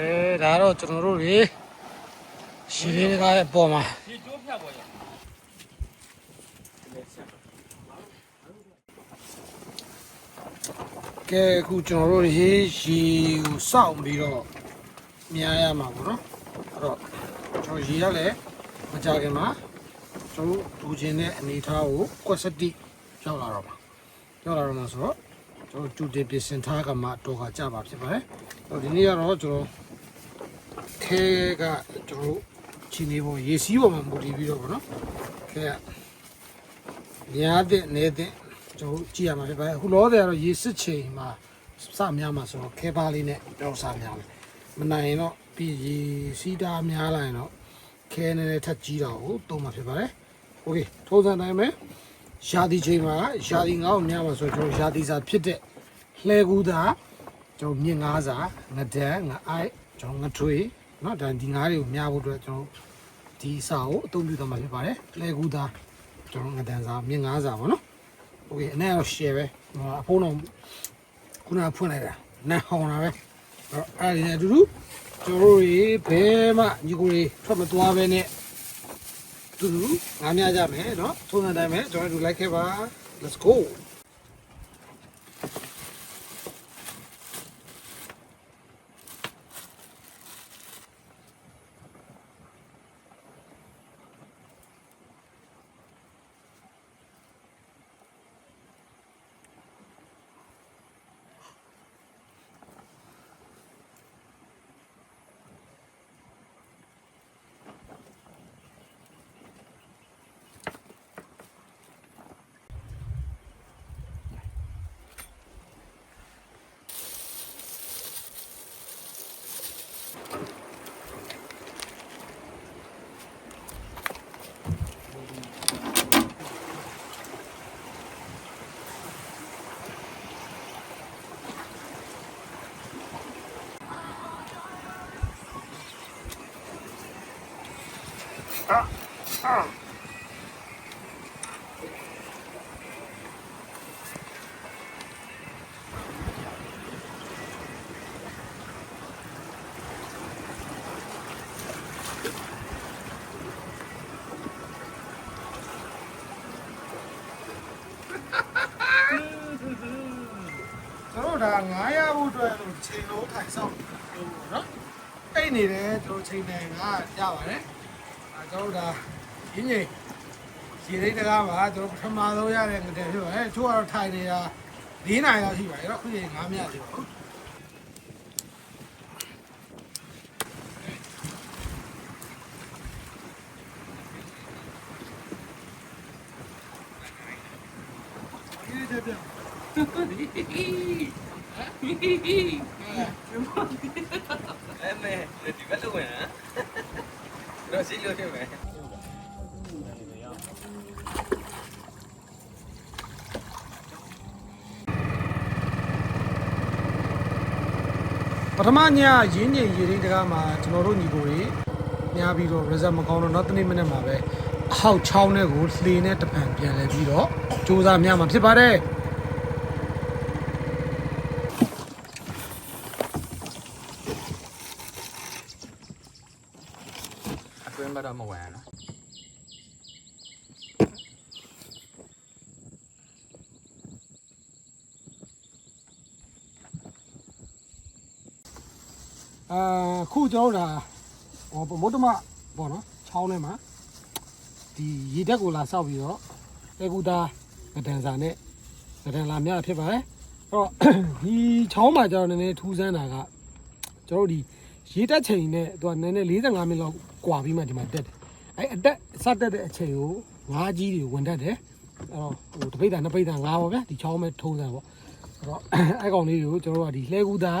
ကဲဒါတော့ကျွန်တော်တို့တွေရှည်လေးကားရဲ့အပေါ်မှာဒီကျိုးဖြတ်ပေါ်ရကဲအခုကျွန်တော်တို့တွေရေကိုစောင့်ပြီးတော့မြားရမှာပေါ့နော်အဲ့တော့ကျွန်တော်ရေရလည်းမကြခင်မှာကျွန်တော်ဒူချင်းတဲ့အနေထားကိုကွက်စတိရောက်လာတော့မှာရောက်လာတော့မှာဆိုတော့ကျွန်တော်ဒူတင်ပြင်ဆင်ထားကမှတော့ကကြပါဖြစ်ပါတယ်အဲ့တော့ဒီနေ့ကတော့ကျွန်တော် ခဲကကျွန်တော်ချီနေပေါ်ရေစီးပေါ်မှာမူတည်ပြီးတော့ပေါ့နော်ခဲကများတဲ့နေတဲ့ကျွန်တော်ကြည့်ရမှာဖြစ်ပါတယ်အခုလောတယ်ကတော့ရေစစ်ချိန်မှာစများမှာဆိုတော့ခဲပါလေးနဲ့တော့စများမယ်မနိုင်ရင်တော့ပြီးရေစီးတာများလာရင်တော့ခဲနေနဲ့ထပ်ကြီးတာကိုတုံးမှာဖြစ်ပါတယ်โอเคထိုးစံတိုင်းပဲရှားဒီချိန်မှာရှားဒီငါ့ကိုများမှာဆိုတော့ကျွန်တော်ရှားဒီစာဖြစ်တဲ့လှဲကူးတာကျွန်တော်မြင့်ငါးစာငဒန်းငအိုက် ကျွန်တော်ငထွေเนาะဒါဒီငါးတွေကိုများဖို့အတွက်ကျွန်တော်ဒီစာကိုအသုံးပြုသွားမှာဖြစ်ပါတယ်လှဲကူးတာကျွန်တော်ငဒန်းစာမြင့်ငါးစာပေါ့နော် โอเคအနေတော့ share ပဲဟိုအဖုံးတော့ခုနကဖွင့်လိုက်တာနားဟောင်းတာပဲအဲ့ဒါအဲ့ဒီနဲ့အတူတူကျွန်တော်တို့တွေဘယ်မှညီကိုတွေထွက်မသွားပဲနဲ့အတူတူငားများကြမယ်เนาะထုံးတဲ့အတိုင်းပဲကျွန်တော်တို့လိုက်ခဲ့ပါ let's go တော်ဒါ9ရဖို့အတွက်လို့ချိန်လုံးထိုင်ဆောင်လို့เนาะအိတ်နေတယ်ကျွန်တော်ချိန်တယ်ကရပါတယ် အဲကျွန်တော်ဒါရင်းငိရေရိတ်တကားပါကျွန်တော်ပထမဆုံးရတဲ့ငတဲ့ဖြစ်ပါတယ်ချို့ကတော့ထိုင်နေတာ၄နိုင်လောက်ရှိပါတယ်တော့ခုချိန်9မြသေးပါဘူးအဲ့မဲဒီဘက်လုံးဝင်ဟမ် တော့စီလို့ဖြစ်မယ်ပထမညရင်းငိရေရိတ်တကားမှာကျွန်တော်တို့ညီကိုတွေများပြီးတော့ result မကောင်းတော့နောက်တစ်နေ့မနေ့မှာပဲအဟောက်ချောင်းတဲ့ကိုလှေနဲ့တပံပြန်လဲပြီးတော့စူးစမ်းများမှာဖြစ်ပါတယ် အတွင်း ဘက်တော့မဝင်နော်အာခုကျွန်တော်တို့ဒါဟောမုတ်တမပေါ့နော်ချောင်းထဲမှာဒီရေတက်ကိုလာဆောက်ပြီးတော့တေကူတာငဒန်စာနဲ့ငဒန်လာများဖြစ်ပါတယ်အဲ့တော့ဒီချောင်းမှာကျတော့နည်းနည်းထူးဆန်းတာကကျွန်တော်တို့ဒီ ရေတက်ချိန်နဲ့သူကနည်းနည်း45မိနစ်လောက်ကွာပြီးမှဒီမှာတက်တယ်အဲ့အတက်စတက်တဲ့အချိန်ကိုငါးကြီးတွေဝင်တက်တယ်အဲ့တော့ဟိုတပိတ်တာနှစ်ပိတ်တာငါးပါဗျာဒီချောင်းမဲ့ထုံးစံပေါ့အဲ့တော့အဲ့ကောင်လေးတွေကိုကျွန်တော်တို့ကဒီလှဲကူတာ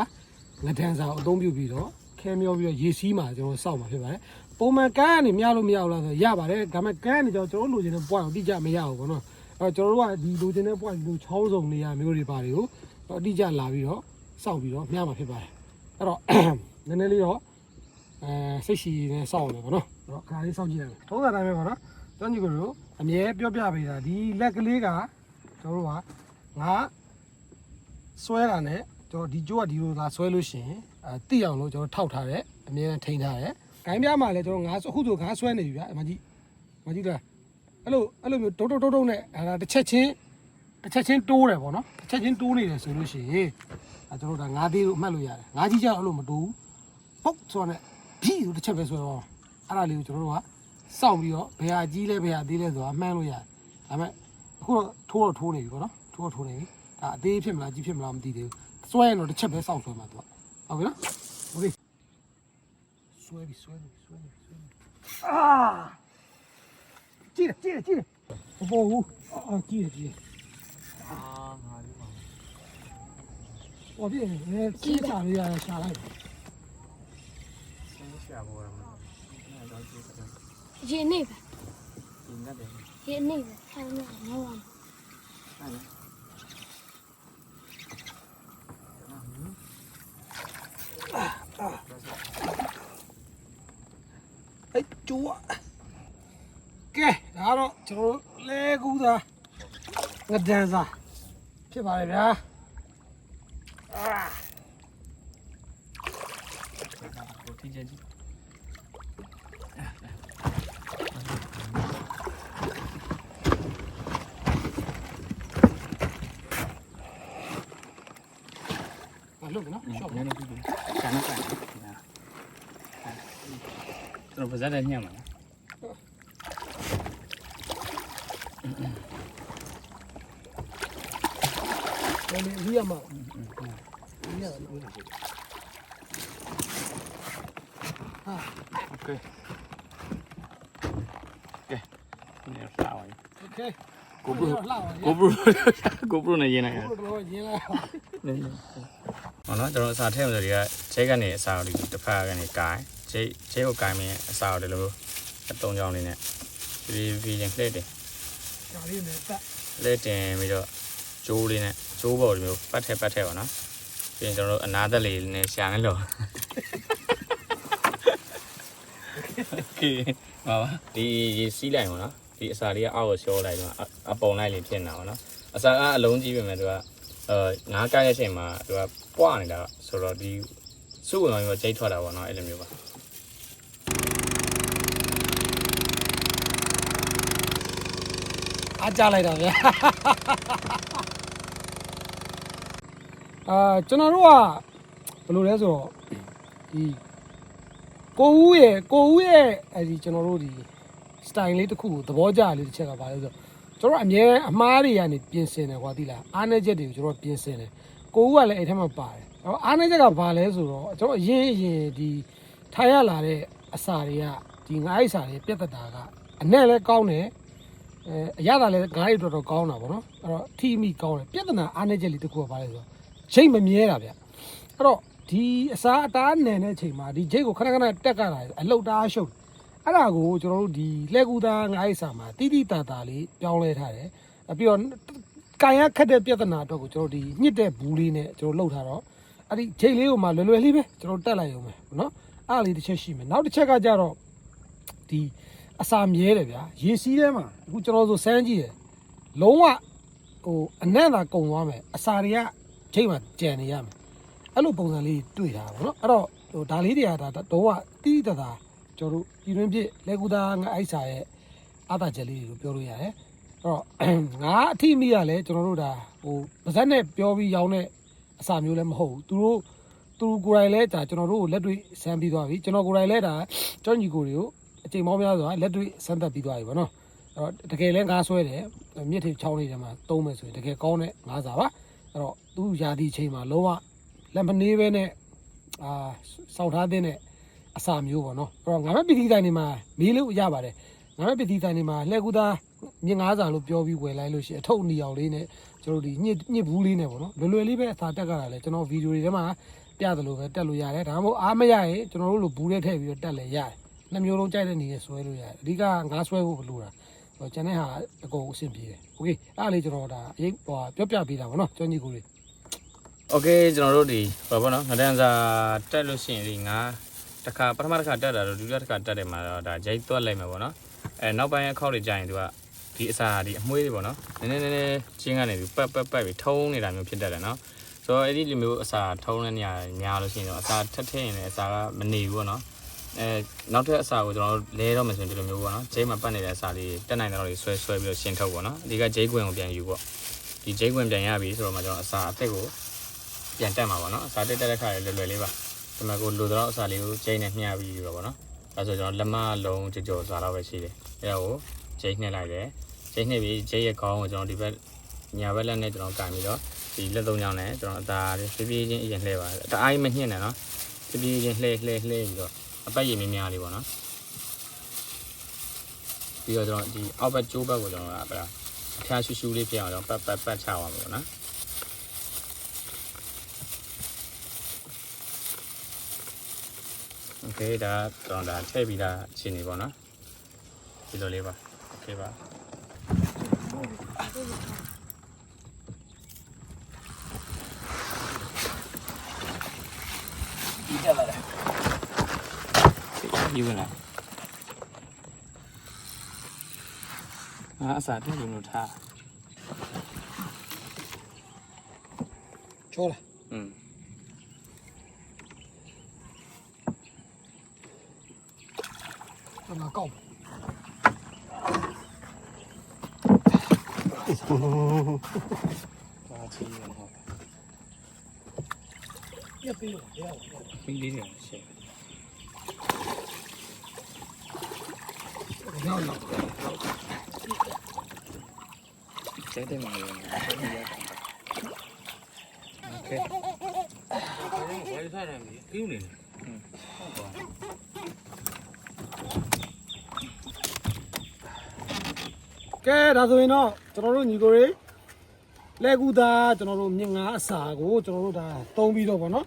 ငဒန်စာအသုံးပြုပြီးတော့ခဲမျောပြီးတော့ရေစီးမှာကျွန်တော်စောက်မှာဖြစ်ပါတယ်ပုံမှန်ကန်းကနေမြလို့မရဘူးလားဆိုရပါတယ်ဒါပေမဲ့ကန်းကနေကျွန်တော်တို့လိုချင်တဲ့ point ကိုတိကျမရဘူးကောနော်အဲ့တော့ကျွန်တော်တို့ကဒီလိုချင်တဲ့ point လိုချောင်းစုံနေရမျိုးတွေပါတွေကိုတော့အတိကျလာပြီးတော့စောက်ပြီးတော့မြမှာဖြစ်ပါတယ်အဲ့တော့ နည်းနည်းလေးတော့အဲစိတ်ရှိနေစောက်နေပေါ့နော်အဲ့တော့ခါလေးစောက်ကြည့်ရမယ်ထုံးစံတိုင်းပဲပေါ့နော်ကျွန်တော်ညီကိုတို့အမြဲပြောပြပေးတာဒီလက်ကလေးကကျွန်တော်တို့ကငါဆွဲတာနဲ့ကျွန်တော်ဒီကြိုးကဒီလိုလာဆွဲလို့ရှိရင်အဲတိအောင်လို့ကျွန်တော်ထောက်ထားတယ်အမြဲတမ်းထိန်းထားတယ်ဂိုင်းပြားမှာလည်းကျွန်တော်ငါအခုဆိုငါဆွဲနေပြီဗျအမကြီးမကြီးလားအဲ့လိုအဲ့လိုမျိုးတုတ်တုတ်တုတ်တုတ်နဲ့အဲဒါတစ်ချက်ချင်းတစ်ချက်ချင်းတိုးတယ်ပေါ့နော်တစ်ချက်ချင်းတိုးနေတယ်ဆိုလို့ရှိရင်အဲကျွန်တော်တို့ဒါငါးသေးလို့အမှတ်လို့ရတယ်ငါးကြီးကျတော့အဲ့လိုမတိုးဘူး ပုတ်ဆိုတော့ဖြီးဆိုတစ်ချက်ပဲဆိုတော့အဲ့ဒါလေးကိုကျွန်တော်တို့ကစောင့်ပြီးတော့ဘယ်ဟာကြီးလဲဘယ်ဟာသေးလဲဆိုတာမှန်းလို့ရတယ်ဒါပေမဲ့အခုတော့ထိုးတော့ထိုးနေပြီပေါ့နော်ထိုးတော့ထိုးနေပြီဒါအသေးဖြစ်မလားကြီးဖြစ်မလားမသိသေးဘူးစွဲရင်တော့တစ်ချက်ပဲစောင့်ဆွဲမှာသူကဟုတ်ပြီနော်ဟုတ်ပြီစွဲပြီစွဲပြီစွဲပြီစွဲပြီအာကြည့်ကြည့်ကြည့်မပေါ်ဘူးအာကြည့်ကြည့်အာငါလေးပါဘာဖြစ်လဲငါကြီးချာလေးရရှာလိုက် ဆင်းရှာပေါ်ရမှာအဲ့တော့ဒီကတည်းရေနေပဲကင်းတယ်ရေနေပဲအဲ့ဒါငေါ့ပါအဲ့ဒါအဲ့ เนาะชอบเนี่ยนะพี่ดูการนักการนะเราไปจัดได้เนี่ยมั้งวันนี้เรียมาเรียมาโอเคโอเคนี่เราเล่าไว้โอเค GoPro GoPro GoPro này gì này GoPro gì này ဟောနော်ကျွန်တော်အစာထည့်လို့တွေကဂျိတ်ကနေအစာတွေတစ်ဖက်ကနေကိုင်းဂျိတ်ဂျိတ်ကိုကိုင်းပြီးအစာတွေလိုအတုံးကြောင်းလေးနဲ့ဒီဗီဂျင်လှည့်တယ်ဒါလေးနဲ့ပတ်လှည့်တင်ပြီးတော့ဂျိုးလေးနဲ့ဂျိုးပေါ်ဒီမျိုးပတ်ထဲပတ်ထဲပါနော်ပြီးရင်ကျွန်တော်တို့အနာသက်လေးနဲ့ရှာနေလို့ကေပါပါဒီစီးလိုက်ပါနော်ဒီအစာလေးကအောက်ကိုရှော့လိုက်တော့အပုံလိုက်လေးဖြစ်နေတာပါနော်အစာကအလုံးကြီးပဲမြဲသူကအဲငါးကိုက်တဲ့အချိန်မှာသူက ပွားနေတာဆိုတော့ဒီစုဝင်သွားပြီးတော့ကျိတ်ထွက်တာပေါ့နော်အဲ့လိုမျိုးပါအားကြလိုက်တာဗျာအာကျွန်တော်တို့ကဘယ်လိုလဲဆိုတော့ဒီကိုဦးရဲ့ကိုဦးရဲ့အဲဒီကျွန်တော်တို့ဒီ style လေးတစ်ခုကိုသဘောကျလေးတစ်ချက်ကပါလဲဆိုတော့ကျွန်တော်တို့အမြဲအမှားတွေကနေပြင်ဆင်တယ်ကွာတိလားအားနည်းချက်တွေကိုကျွန်တော်ပြင်ဆင်တယ် ကိုဦးကလည်းအဲ့ထက်မှပါတယ်အဲ့တော့အားနည်းချက်ကဘာလဲဆိုတော့ကျွန်တော်အရင်အရင်ဒီထိုင်ရလာတဲ့အစာတွေကဒီငါးအိစာတွေပြတ်သက်တာကအနဲ့လည်းကောင်းတယ်အဲအရသာလည်းငါးရီတော်တော်ကောင်းတာပေါ့နော်အဲ့တော့ထီမီကောင်းတယ်ပြဿနာအားနေချက်လေးတစ်ခုကပါလဲဆိုတော့ချိန်မမြဲတာဗျအဲ့တော့ဒီအစားအသားနယ်တဲ့အချိန်မှာဒီချိန်ကိုခဏခဏတက်ကြတာအလုတ်တားရှုပ်အဲ့ဒါကိုကျွန်တော်တို့ဒီလက်ကူသားငါးရီစာမှာတိတိတတာလေးပြောင်းလဲထားတယ်အပြီးတော့ ကန်ရခက်တဲ့ပြဿနာအတွက်ကိုကျွန်တော်ဒီညှစ်တဲ့ဘူးလေးနဲ့ကျွန်တော်လှုပ်ထားတော့အဲ့ဒီချိန်လေးကိုမှလွယ်လွယ်လေးပဲကျွန်တော်တက်လိုက်ရုံပဲနော်အဲ့ဒါလေးတစ်ချက်ရှိမယ်နောက်တစ်ချက်ကကြတော့ဒီအစာမြဲတယ်ဗျာရေစီးထဲမှာအခုကျွန်တော်ဆိုစမ်းကြည့်တယ်လုံးဝဟိုအနံ့သာကုံသွားမယ်အစာတွေကချိန်မှာကြံနေရမယ်အဲ့လိုပုံစံလေးတွေ့တာပေါ့နော်အဲ့တော့ဟိုဒါလေးတွေကဒါတော့ကတိတိတသာကျွန်တော်တို့ပြည်တွင်းပြစ်လက်ကူသားငါအိုက်စာရဲ့အသာချက်လေးတွေကိုပြောလို့ရတယ်အဲ့ တော့ငါအထိမိရလဲကျွန်တော်တို့ဒါဟိုပါဇက်နဲ့ပြောပြီးရောင်းတဲ့အစာမျိုးလည်းမဟုတ်ဘူးသူတို့သူကိုယ်တိုင်လဲဒါကျွန်တော်တို့ကိုလက်တွေ့စမ်းပြီးသွားပြီကျွန်တော်ကိုယ်တိုင်လဲဒါကျောင်းညီကိုတွေကိုအချိန်မောင်းများစွာလက်တွေ့စမ်းသပ်ပြီးသွားပြီဗောနော်အဲ့တော့တကယ်လဲငါးဆွဲတယ်မြစ်ထိပ်ချောင်းလေးထဲမှာတုံးမယ်ဆိုရင်တကယ်ကောင်းတဲ့ငါးစာပါအဲ့တော့သူ့ယာဒီချိန်မှာလုံးဝလက်မနေပဲနဲ့အာစောက်ထားတဲ့အစာမျိုးပေါ့နော်အဲ့တော့ငါမပီတိတိုင်းနေမှာမေးလို့ရပါတယ်ငါမပီတိတိုင်းနေမှာလှဲကူသား မြင့်ငါးစာလို့ပြောပြီးဝယ်လိုက်လို့ရှိရင်အထုပ်အနီအောင်လေးနဲ့ကျွန်တော်တို့ဒီညစ်ညစ်ဘူးလေးနဲ့ပေါ့နော်လွယ်လွယ်လေးပဲအစာတက်ကြတာလေကျွန်တော်ဗီဒီယိုတွေထဲမှာပြတယ်လို့ပဲတက်လို့ရတယ်ဒါမှမဟုတ်အားမရရင်ကျွန်တော်တို့လိုဘူးထဲထည့်ပြီးတော့တက်လည်းရတယ် နှမျိုးလုံးကြိုက်တဲ့နေနဲ့ဆွဲလို့ရတယ်အဓိကငါးဆွဲဖို့မလိုတာဟိုကျန်တဲ့ဟာအကုန်အဆင်ပြေတယ်โอเคအဲ့ဒါလေးကျွန်တော်ဒါအရင်ဟိုပြောပြပေးတာဗောနော်ကျွမ်းကြီးကိုလေး โอเคကျွန်တော်တို့ဒီဘာပေါ့နော်ငဒန်စာတက်လို့ရှိရင်ဒီငါတစ်ခါပထမတစ်ခါတက်တာတော့ဒုတိယတစ်ခါတက်တယ်မှာတော့ဒါဂျိတ်သွက်လိုက်မှာပေါ့နော်အဲနောက်ပိုင်းအခောက်တွေကြာရင်သူကထ ဒီအစာဒီအမွှေးတွေပေါ့နော်နည်းနည်းနည်းနည်းချင်းကနေပြီးပတ်ပတ်ပတ်ပြီးထုံးနေတာမျိုးဖြစ်တတ်တယ်နော်ဆိုတော့အဲ့ဒီလိုမျိုးအစာထုံးတဲ့နေရာညာလို့ရှိရင်တော့အစာထက်ထည့်ရင်လည်းအစာကမနေဘူးပေါ့နော်အဲနောက်ထပ်အစာကိုကျွန်တော်တို့လဲတော့မှဆိုရင်ဒီလိုမျိုးပေါ့နော်ဂျိမ်းမှာပတ်နေတဲ့အစာလေးတက်နိုင်တဲ့တော့ဆွဲဆွဲပြီးတော့ရှင်းထုတ်ပေါ့နော်အဒီကဂျိမ်းကွင်ကိုပြန်ယူပေါ့ဒီဂျိမ်းကွင်ပြန်ရပြီဆိုတော့မှကျွန်တော်အစာအသစ်ကိုပြန်တက်မှာပေါ့နော်အစာတက်တက်တဲ့ခါလေးလွယ်လွယ်လေးပါဒီမှာကိုလိုတော့အစာလေးကိုဂျိမ်းနဲ့မျှပြီးတော့ပေါ့နော်ဒါဆိုကျွန်တော်လက်မလုံးကြော်ကြော်စားတော့ပဲရှိတယ်အဲ့ဒါကို ဂျိမ်းနှက်လိုက်တယ်ဂျိမ်းနှက်ပြီးဂျိမ်းရဲ့ခေါင်းကိုကျွန်တော်ဒီဘက်ညာဘက်လက်နဲ့ကျွန်တော်ကန်ပြီးတော့ဒီလက်သုံးချောင်းနဲ့ကျွန်တော်အသားလေးဖြည်းဖြည်းချင်းအရင်လှည့်ပါတယ်တအားကြီးမညှင့်နဲ့နော်ဖြည်းဖြည်းချင်းလှည့်လှည့်လှည့်ပြီးတော့အပတ်ရည်များများလေးပေါ့နော်ပြီးတော့ကျွန်တော်ဒီအောက်ဘက်ကျိုးဘက်ကိုကျွန်တော်ကအဲ့ဒါအဖျားရှူးရှူးလေးဖြစ်အောင်ကျွန်တော်ပတ်ပတ်ပတ်ချအောင်ပေါ့နော်โอเคဒါကျွန်တော်ဒါထည့်ပြီးသားရှင်းနေပေါ့နော်ဒီလိုလေးပါ 对吧？一个了，几个อื่นหนูท้า嗯，让他告 အစားတက်လို့ထားချောလားอืมကျွန်တော်ကောက်ဘာချီးရအောင်ပြက်ပြီးတော့တရားဝင်ပြီးလေးတယ်ရှေ့ရောက်လာကျဲတဲ့ ကျွန်တော်တို့ညီကိုတွေလက်ကူသားကျွန်တော်တို့မြင်ငါအစာကိုကျွန်တော်တို့ဒါသုံးပြီးတော့ဗောနော်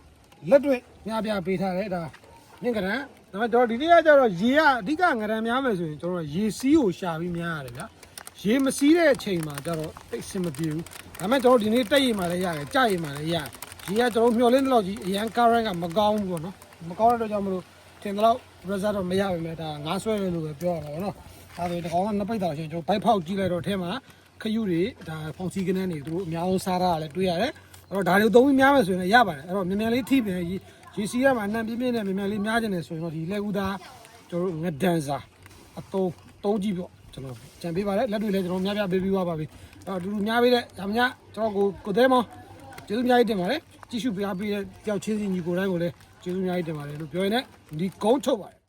လက်တွေ့များပြပေးထားတယ်ဒါမြင်ကရန်ဒါပေမဲ့တော့ဒီနေ့ကကျတော့ရေကအဓိကငရံများမယ်ဆိုရင်ကျွန်တော်ရေစီးကိုရှာပြီးများရတယ်ဗျာရေမစီးတဲ့အချိန်မှာကျတော့တိတ်စင်မပြေဘူးဒါပေမဲ့ကျွန်တော်ဒီနေ့တက်ရည်မှလည်းရတယ်ကြရည်မှလည်းရတယ်ရေကကျွန်တော်မျောလင်းတော့ကြီးအရန် current ကမကောင်းဘူးဗောနော်မကောင်းတဲ့တော့ကြောင့်မလို့ထင်တော့ result တော့မရပါဘူးမြဲဒါငါးဆွဲရလို့ပဲပြောရမှာဗောနော်ဒါဆိုရင်ဒီကောင်ကနှစ်ပိတ်တာရှင်ကျွန်တော်ဘိုက်ဖောက်ကြည့်လိုက်တော့ထဲမှာ ခယူတွေဒါဖောင်စီကနေနေသူတို့အများဆုံးစားတာလည်းတွေ့ရတယ်အဲ့တော့ဒါတွေသုံးပြီးများမယ်ဆိုရင်လည်းရပါတယ်အဲ့တော့မြန်မြန်လေးထိပြန်ရေရေစီးရမှာအနှံပြင်းပြင်းနဲ့မြန်မြန်လေးများကျင်တယ်ဆိုရင်တော့ဒီလက်ဦးသားကျွန်တော်တို့ငဒန်စာအတုံးတုံးကြည့်ပေါ့ကျွန်တော်ကြံပေးပါတယ်လက်တွေလည်းကျွန်တော်များပြပေးပြီးသွားပါပြီအဲ့တော့အတူတူများပေးတဲ့ဒါမှမကျွန်တော်ကိုကိုသေးမောင်ကျေးဇူးအများကြီးတင်ပါတယ်ကြည့်ရှုပြပေးတဲ့ကြောက်ချင်းစီညီကိုတိုင်းကိုလည်းကျေးဇူးအများကြီးတင်ပါတယ်လို့ပြောရင်လည်းဒီကုန်းထုတ်ပါတယ်